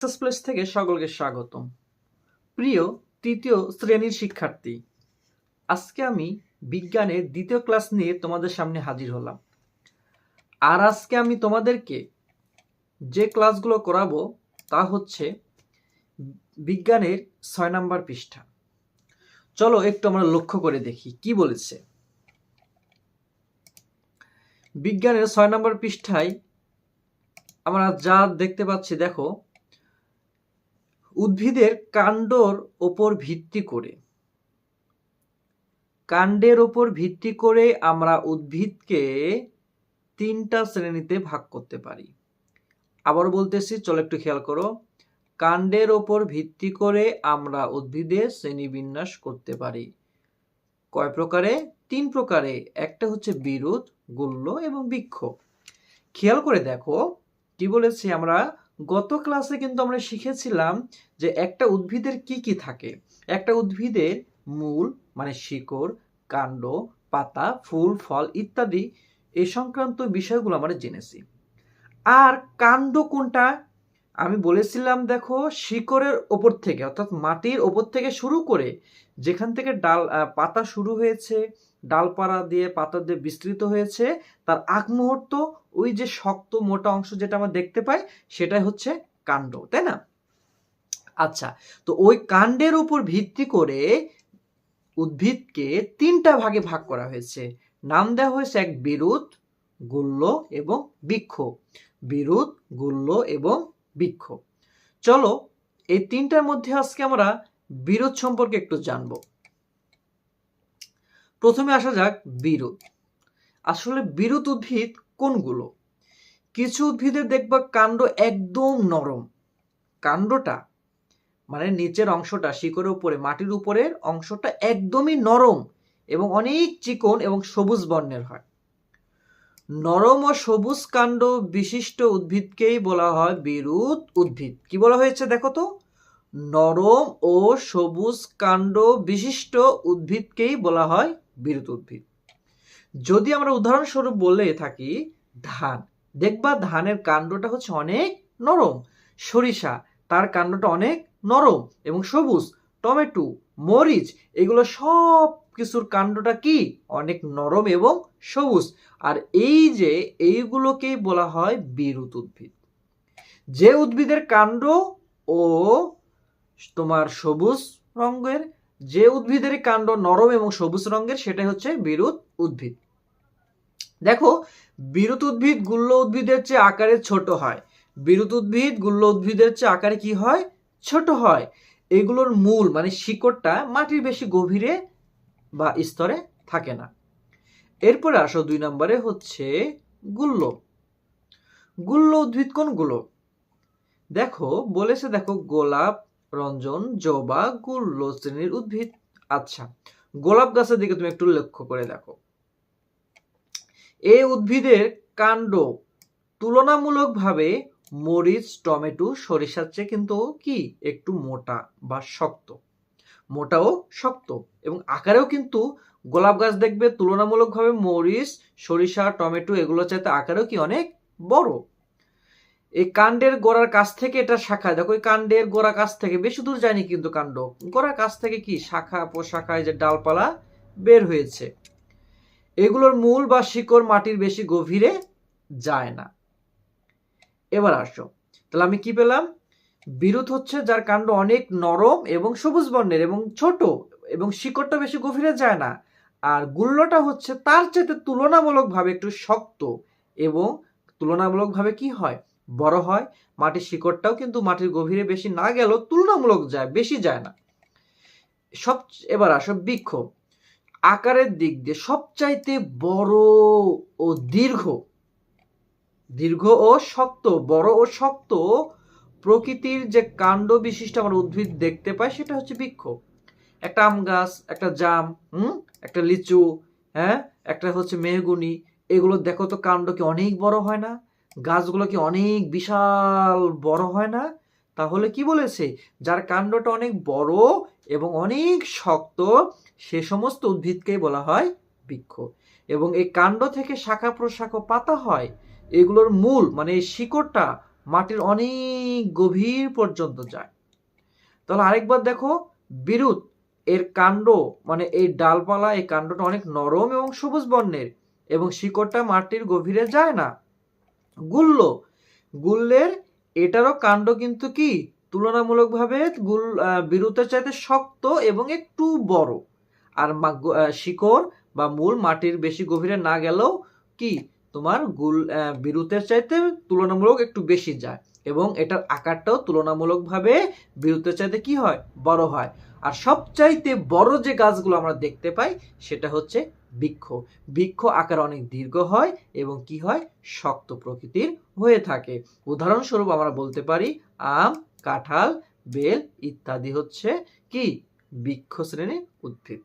Success place থেকে সকলকে স্বাগতম। প্রিয় তৃতীয় শ্রেণির শিক্ষার্থী, আজকে আমি বিজ্ঞানের দ্বিতীয় ক্লাস নিয়ে তোমাদের সামনে হাজির হলাম। আর আজকে আমি তোমাদেরকে যে ক্লাসগুলো করাবো তা হচ্ছে বিজ্ঞানের ছয় নাম্বার পৃষ্ঠা। চলো একটু আমরা লক্ষ্য করে দেখি, কি বলেছে? বিজ্ঞানের ছয় নম্বর পৃষ্ঠায় আমরা যা দেখতে পাচ্ছি, দেখো উদ্ভিদের কাণ্ডর ওপর ভিত্তি করে। কাণ্ডের ওপর ভিত্তি করে আমরা উদ্ভিদকে তিনটা শ্রেণীতে ভাগ করতে পারি। আবার বলতেছি, চলো একটু খেয়াল করো। কাণ্ডের ওপর ভিত্তি করে আমরা উদ্ভিদের শ্রেণীবিন্যাস করতে পারি। কয় প্রকারে? তিন প্রকারে। একটা হচ্ছে বিরুৎ গুল্ম এবং বৃক্ষ। খেয়াল করে দেখো, কি বলেছি আমরা? গত ক্লাসে কিন্তু আমরা শিখেছিলাম যে একটা উদ্ভিদের কি কি থাকে। একটা উদ্ভিদের মূল মানে শিকড়, কাণ্ড, পাতা, ফুল, ফল ইত্যাদি এ সংক্রান্ত বিষয়গুলো আমরা জেনেছি। আর কাণ্ড কোনটা? আমি বলেছিলাম দেখো শিকড়ের ওপর থেকে, অর্থাৎ মাটির ওপর থেকে শুরু করে যেখান থেকে ডাল পাতা শুরু হয়েছে ডালপাড়া দিয়ে পাতা দিয়ে বিস্তৃত হয়েছে। তার আগ মুহূর্ত, ওই যে শক্ত মোটা অংশ যেটা আমরা দেখতে পাই, সেটাই হচ্ছে কাণ্ড, তাই না? আচ্ছা তো ওই কাণ্ডের উপর ভিত্তি করে উদ্ভিদকে তিনটা ভাগে ভাগ করা হয়েছে। নাম দেওয়া হয়েছে এক বিরুৎ, গুল্ল এবং বৃক্ষ। বিরুৎ, গুল্ল এবং বৃক্ষ। চলো, এই তিনটার মধ্যে আজকে আমরা বিরোধ সম্পর্কে একটু জানব। প্রথমে আসা যাক বিরোধ। আসলে বিরোধ উদ্ভিদ কোনগুলো? কিছু উদ্ভিদের দেখবা কাণ্ড একদম নরম। কাণ্ডটা মানে নিচের অংশটা, শিকড়ের উপরে, মাটির উপরের অংশটা একদমই নরম এবং অনেক চিকন এবং সবুজ বর্ণের হয়। নরম ও সবুজ কাণ্ড বিশিষ্ট উদ্ভিদকেই বলা হয় বিরুৎ উদ্ভিদ। কি বলা হয়েছে দেখো তো? নরম ও সবুজ কাণ্ড বিশিষ্ট উদ্ভিদকেই বলা হয় বিরুৎ উদ্ভিদ। যদি আমরা উদাহরণস্বরূপ বলে থাকি ধান, দেখবা ধানের কাণ্ডটা হচ্ছে অনেক নরম। সরিষা, তার কাণ্ডটা অনেক নরম এবং সবুজ। টমেটো, মরিচ, এগুলো সব কিছুর কাণ্ডটা কি? অনেক নরম এবং সবুজ। আর এই যে এইগুলোকেই বলা হয় বিরুৎ উদ্ভিদ। যে উদ্ভিদের কাণ্ড ও তোমার সবুজ রঙের যে উদ্ভিদের কাণ্ড নরম এবং সবুজ রঙের, সেটাই হচ্ছে বিরুৎ উদ্ভিদ। দেখো, বিরুৎ উদ্ভিদ গুল্ল উদ্ভিদের চেয়ে আকারে ছোট হয়। বিরুৎ উদ্ভিদ গুল্ল উদ্ভিদের চেয়ে আকারে কি হয়? ছোট হয়। এগুলোর মূল মানে শিকড়টা মাটির বেশি গভীরে বা স্তরে থাকে না। এরপরে আসো দুই নম্বরে হচ্ছে গুল্ল গুল্ল উদ্ভিদ কোনগুলো? দেখো, বলেছে দেখো গোলাপ রঞ্জন, জবা, গুল্ল শ্রেণির উদ্ভিদ। আচ্ছা গোলাপ গাছের দিকে তুমি একটু লক্ষ্য করে দেখো। এই উদ্ভিদের কাণ্ড তুলনামূলকভাবে মরিচ, টমেটো, সরিষার চেয়ে কিন্তু কি? একটু মোটা বা শক্ত। মোটাও শক্ত এবং আকারেও কিন্তু গোলাপ গাছ দেখবে তুলনামূলকভাবে মরিচ, সরিষা, টমেটো এগুলো চাইতে আকারেও কি অনেক বড়? এই কাণ্ডের গোড়ার কাছ থেকে এটা শাখা, দেখো এই কাণ্ডের গোড়া কাছ থেকে, বেশি দূর যায়নি কিন্তু কাণ্ড। গোড়ার কাছ থেকে কি? শাখা, পোশাখায় যে ডালপালা বের হয়েছে। এগুলোর মূল বা শিকড় মাটির বেশি গভীরে যায় না। এবার আসো। তাহলে আমি কি পেলাম? বিরুৎ হচ্ছে যার কাণ্ড অনেক নরম এবং সবুজ বর্ণের এবং ছোট এবং শিকড়টা বেশি গভীরে যায় না। আর গুল্লটা হচ্ছে তার চাইতে তুলনামূলকভাবে একটু শক্ত এবং তুলনামূলকভাবে কি হয়? বড় হয়, মাটির শিকড়টাও কিন্তু মাটির গভীরে বেশি না গেলেও তুলনামূলক যায়, বেশি যায় না। সব এবার আসো বৃক্ষ। আকারের দিক দিয়ে সবচাইতে বড় ও দীর্ঘ দীর্ঘ ও শক্ত, বড় ও শক্ত প্রকৃতির যে কাণ্ড বিশিষ্ট আমরা উদ্ভিদ দেখতে পাই সেটা হচ্ছে বৃক্ষ। একটা আম গাছ, একটা জাম, হুম? একটা লিচু হ্যাঁ? একটা হচ্ছে মেহগুনি, এগুলো দেখো তো কাণ্ড কি অনেক বড় হয় না? গাছগুলো কি অনেক বিশাল বড় হয় না? তাহলে কি বলেছে? যার কাণ্ডটা অনেক বড় এবং অনেক শক্ত, সে সমস্ত উদ্ভিদকেই বলা হয় বৃক্ষ। এবং এই কাণ্ড থেকে শাখা প্রশাখা পাতা হয়। এগুলোর মূল মানে এই শিকড়টা, মাটির অনেক গভীর পর্যন্ত যায়। তাহলে আরেকবার দেখো, বিরুৎ, এর কাণ্ড মানে এই ডালপালা, এই কাণ্ডটা অনেক নরম এবং সবুজ বর্ণের। এবং শিকড়টা মাটির গভীরে যায় না। গুল্ল। গুল্লের এটারও কাণ্ড কিন্তু কি? তুলনামূলকভাবে গুল বিরুতের চাইতে শক্ত এবং একটু বড়। আর শিকড় বা মূল মাটির বেশি গভীরে না গেলেও কি? তোমার গুল বিরুতের চাইতে তুলনামূলক একটু বেশি যায়। এবং এটার আকারটাও তুলনামূলকভাবে বিরুতের চাইতে কি হয়? বড় হয়। আর সবচাইতে বড় যে গাছগুলো আমরা দেখতে পাই, সেটা হচ্ছে বৃক্ষ। বৃক্ষ আকার অনেক দীর্ঘ হয় এবং কি হয়? শক্ত প্রকৃতির হয়ে থাকে। উদাহরণস্বরূপ আমরা বলতে পারি, আম, কাঁঠাল, বেল ইত্যাদি হচ্ছে কি? বৃক্ষ শ্রেণির উদ্ভিদ।